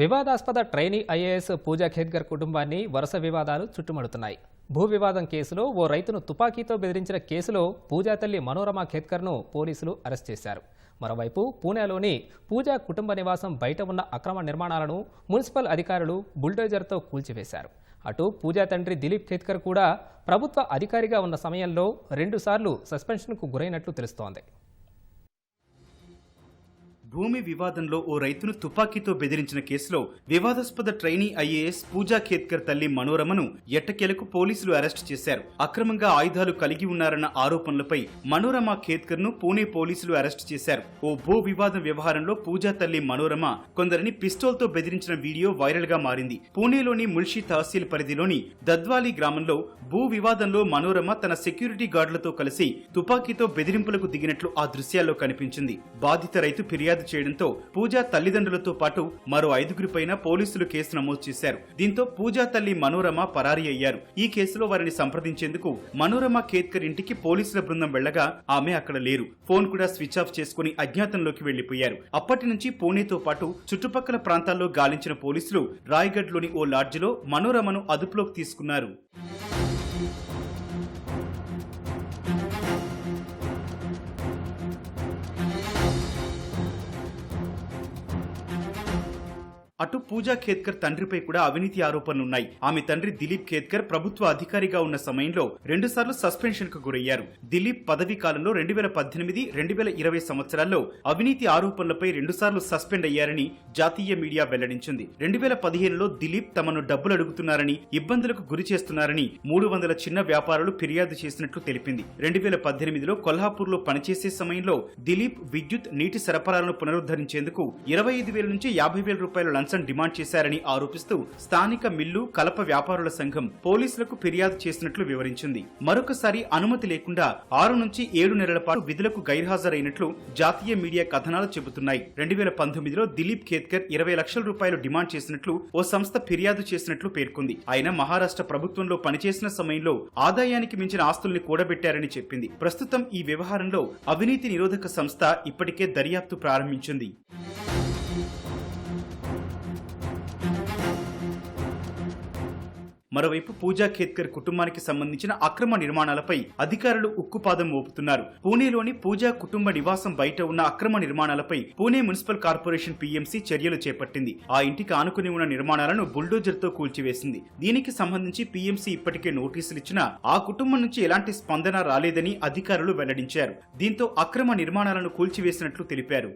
వివాదాస్పద trainee IAS పూజా ఖేద్కర్ కుటుంబాన్ని వరుస వివాదాలు చుట్టుముడుతున్నాయి. భూ వివాదం కేసులో ఓ రైతును తుపాకీతో బెదిరించిన కేసులో పూజా తల్లి మనోరమ ఖేద్కర్ను పోలీసులు అరెస్ట్ చేశారు. మరోవైపు పూణేలోని పూజా కుటుంబ నివాసం బయట ఉన్న అక్రమ నిర్మాణాలను మున్సిపల్ అధికారులు బుల్డోజర్తో కూల్చివేశారు. అటు పూజా తండ్రి దిలీప్ ఖేద్కర్ కూడా ప్రభుత్వ అధికారిగా ఉన్న సమయంలో రెండుసార్లు సస్పెన్షన్కు గురైనట్లు తెలుస్తోంది. భూమి వివాదంలో ఓ రైతును తుపాకీతో బెదిరించిన కేసులో వివాదాస్పద ట్రైనీ ఐఏఎస్ పూజా ఖేత్కర్ తల్లి మనోరమను ఎట్టకేలకు పోలీసులు అరెస్ట్ చేశారు. అక్రమంగా ఆయుధాలు కలిగి ఉన్నారన్న ఆరోపణలపై మనోరమ ఖేత్కర్ను పూణే పోలీసులు అరెస్ట్ చేశారు. ఓ భూ వివాదం వ్యవహారంలో పూజా తల్లి మనోరమ కొందరిని పిస్టోల్తో బెదిరించిన వీడియో వైరల్గా మారింది. పూణేలోని ముల్షి తహసీల్ పరిధిలోని దద్వాలి గ్రామంలో భూ వివాదంలో మనోరమ తన సెక్యూరిటీ గార్డులతో కలిసి తుపాకీతో బెదిరింపులకు దిగినట్లు ఆ దృశ్యాల్లో కనిపించింది. బాధిత రైతు ఫిర్యాదు చేయడంతో పూజా తల్లిదండ్రులతో పాటు మరో ఐదుగురిపైన పోలీసులు కేసు నమోదు చేశారు. దీంతో పూజా తల్లి మనోరమ పరారీ అయ్యారు. ఈ కేసులో వారిని సంప్రదించేందుకు మనోరమ కేత్కర్ ఇంటికి పోలీసుల బృందం వెళ్ళగా ఆమె అక్కడ లేరు. ఫోన్ కూడా స్విచ్ ఆఫ్ చేసుకుని అజ్ఞాతంలోకి వెళ్ళిపోయారు అప్పటి నుంచి పూణేతో పాటు చుట్టుపక్కల ప్రాంతాల్లో గాలించిన పోలీసులు రాయ్గఢ్లోని ఓ లాడ్జిలో మనోరమను అదుపులోకి తీసుకున్నారు. అటు పూజా ఖేత్కర్ తండ్రిపై కూడా అవినీతి ఆరోపణలున్నాయి. ఆమె తండ్రి దిలీప్ ఖేత్కర్ ప్రభుత్వ అధికారిగా ఉన్న సమయంలో రెండుసార్లు సస్పెన్షన్కు గురయ్యారు. దిలీప్ పదవీ కాలంలో రెండు వేల పద్దెనిమిది రెండు వేల ఇరవై సంవత్సరాల్లో అవినీతి ఆరోపణలపై రెండుసార్లు సస్పెండ్ అయ్యారని జాతీయ మీడియా వెల్లడించింది. రెండు వేల పదిహేనులో దిలీప్ తమను డబ్బులు అడుగుతున్నారని ఇబ్బందులకు గురి చేస్తున్నారని మూడు వందల చిన్న వ్యాపారులు ఫిర్యాదు చేసినట్లు తెలిపింది. రెండు వేల పద్దెనిమిదిలో కొల్హాపూర్లో పనిచేసే సమయంలో దిలీప్ విద్యుత్ నీటి సరఫరాలను పునరుద్ధరించేందుకు ఇరవై ఐదు వేల నుంచి యాభై వేల రూపాయల లంచం డిమాండ్ చేశారని ఆరోపిస్తూ స్థానిక మిల్లు కలప వ్యాపారుల సంఘం పోలీసులకు ఫిర్యాదు చేసినట్లు వివరించింది. మరొకసారి అనుమతి లేకుండా ఆరు నుంచి ఏడు నెలల పాటు విధులకు గైర్హాజరైనట్లు జాతీయ మీడియా కథనాలు చెబుతున్నాయి. రెండు వేల పంతొమ్మిదిలో దిలీప్ ఖేత్కర్ ఇరవై లక్షల రూపాయలు డిమాండ్ చేసినట్లు ఓ సంస్థ ఫిర్యాదు చేసినట్లు పేర్కొంది. ఆయన మహారాష్ట్ర ప్రభుత్వంలో పనిచేసిన సమయంలో ఆదాయానికి మించిన ఆస్తుల్ని కూడబెట్టారని చెప్పింది. ప్రస్తుతం ఈ వ్యవహారంలో అవినీతి నిరోధక సంస్థ ఇప్పటికే దర్యాప్తు ప్రారంభించింది. మరోవైపు పూజా ఖేత్కర్ కుటుంబానికి సంబంధించిన అక్రమ నిర్మాణాలపై అధికారులు ఉక్కుపాదం మోపుతున్నారు. పూణేలోని పూజా కుటుంబ నివాసం బయట ఉన్న అక్రమ నిర్మాణాలపై పూణే మున్సిపల్ కార్పొరేషన్ పీఎంసీ చర్యలు చేపట్టింది. ఆ ఇంటికి ఆనుకుని ఉన్న నిర్మాణాలను బుల్డోజర్తో కూల్చివేసింది. దీనికి సంబంధించి పీఎంసీ ఇప్పటికే నోటీసులు ఇచ్చినా ఆ కుటుంబం నుంచి ఎలాంటి స్పందన రాలేదని అధికారులు వెల్లడించారు. దీంతో అక్రమ నిర్మాణాలను కూల్చివేసినట్లు తెలిపారు.